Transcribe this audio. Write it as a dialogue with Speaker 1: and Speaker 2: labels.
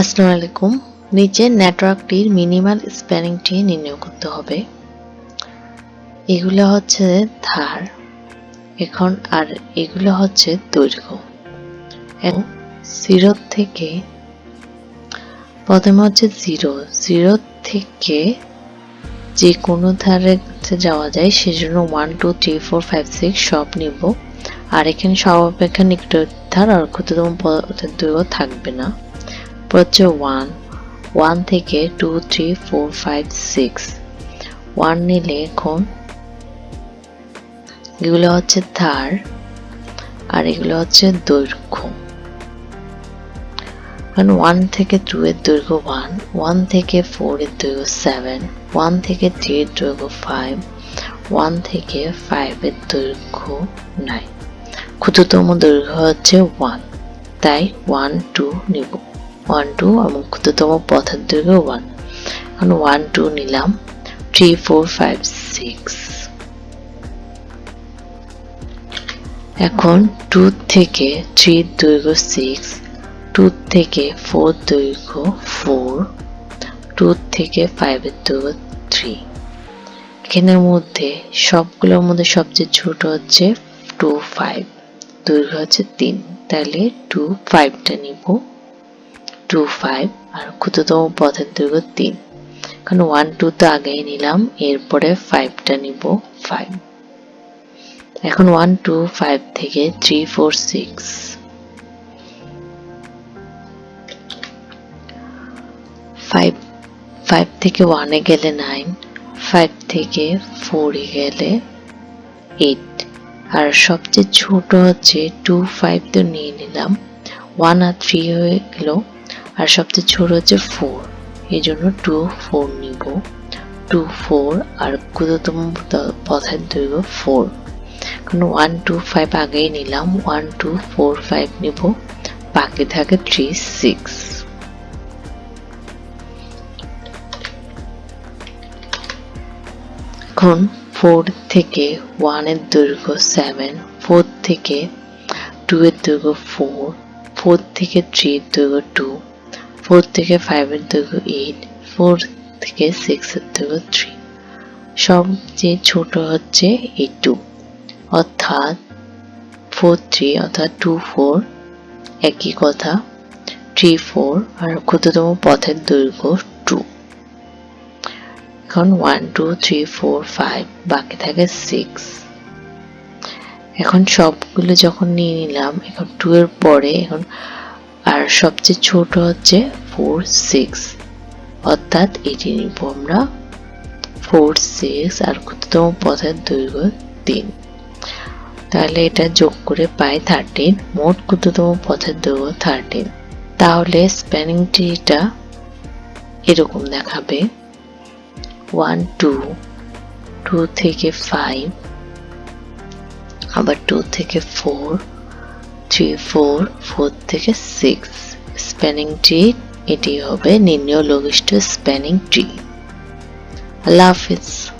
Speaker 1: আসসালামু আলাইকুম। নিচে নেটওয়ার্কটির মিনিমাল স্প্যানিং ট্রি নির্ণয় করতে হবে। এগুলো হচ্ছে ধার, এখন আর এগুলো হচ্ছে দৈর্ঘ্য। এবং থেকে, প্রথমে হচ্ছে জিরো জিরো থেকে যে কোনো ধারে যাওয়া যায়, সেজন্য one two three four five six সব নিব। আর এখানে সব অপেক্ষা নিকট ধার আর ক্ষুদ্রতম পথের দৈর্ঘ্য থাকবে না। হচ্ছে ওয়ান ওয়ান থেকে two three four five six one নিলে এখন এগুলো হচ্ছে ধার, আর এগুলো হচ্ছে দৈর্ঘ্য। কারণ ওয়ান থেকে টু এর দৈর্ঘ্য ওয়ান ওয়ান থেকে ফোর এর দৈর্ঘ্য সেভেন ওয়ান থেকে থ্রি এর দৈর্ঘ্য ফাইভ ওয়ান থেকে ফাইভ এর দৈর্ঘ্য নাইন ক্ষুদ্রতম দৈর্ঘ্য হচ্ছে ওয়ান তাই ওয়ান টু নিব। ওয়ান টু এবং ক্ষুদ্রতম পথের দৈর্ঘ্য ওয়ান এখন ওয়ান টু নিলাম। থ্রি ফোর ফাইভ সিক্স এখন টু থেকে থ্রি দৈর্ঘ্য সিক্স টু থেকে ফোর দৈর্ঘ্য ফোর টু থেকে ফাইভের দৈর্ঘ্য থ্রি এখানের মধ্যে সবগুলোর মধ্যে সবচেয়ে ছোট হচ্ছে টু ফাইভ দৈর্ঘ্য হচ্ছে তিন। তাহলে টু ফাইভটা নিব। টু ফাইভ আর ক্ষুদ্রতম পথের দৈর্ঘ্য তিন। এখন ওয়ান টু তো আগেই নিলাম, এরপরে ফাইভটা নিব ফাইভ এখন ওয়ান টু ফাইভ থেকে three four six five five থেকে ওয়ানে গেলে নাইন ফাইভ থেকে ফোরে গেলে এইট আর সবচেয়ে ছোট হচ্ছে টু ফাইভ তো নিয়ে নিলাম। ওয়ান আর থ্রি হয়ে গেল আর সবচেয়ে ছোট হচ্ছে ফোর এই জন্য টু ফোর নিব। টু ফোর আর ক্ষুদ্রতম পথের দৈর্ঘ্য ফোর কারণ ওয়ান টু ফাইভ আগেই নিলাম। ওয়ান টু ফোর ফাইভ নিব। বাকি থাকে থ্রি সিক্স এখন ফোর থেকে ওয়ানের দৈর্ঘ্য সেভেন ফোর থেকে টু এর দৈর্ঘ্য ফোর ফোর থেকে থ্রি এর দৈর্ঘ্য টু ফোর থেকে ফাইভের দৈর্ঘ্য এইট ফোর থেকে সিক্সের দৈর্ঘ্য থ্রি সবচেয়ে ছোট হচ্ছে এই টু অর্থাৎ ফোর থ্রি অর্থাৎ টু ফোর একই কথা। থ্রি ফোর আর ক্ষুদ্রতম পথের দৈর্ঘ্য টু এখন one two three four five বাকি থাকে সিক্স এখন সবগুলো যখন নিয়ে নিলাম, এখন টু এর পরে এখন আর সবচেয়ে ছোট হচ্ছে ফোর সিক্স অর্থাৎ এটি নিব আমরা ফোর সিক্স আর ক্ষুদ্রতম পথের দৈর্ঘ্য তিন। তাহলে এটা যোগ করে পাই থার্টিন মোট ক্ষুদ্রতম পথের দৈর্ঘ্য থার্টিন তাহলে স্প্যানিং ট্রিটা এরকম দেখাবে। ওয়ান টু টু থেকে ফাইভ আবার টু থেকে ফোর থ্রি ফোর ফোর থেকে সিক্স স্প্যানিং ট্রি এটি হবে নির্ণয় লঘিষ্ঠ স্প্যানিং ট্রি আল্লাহ হাফিজ।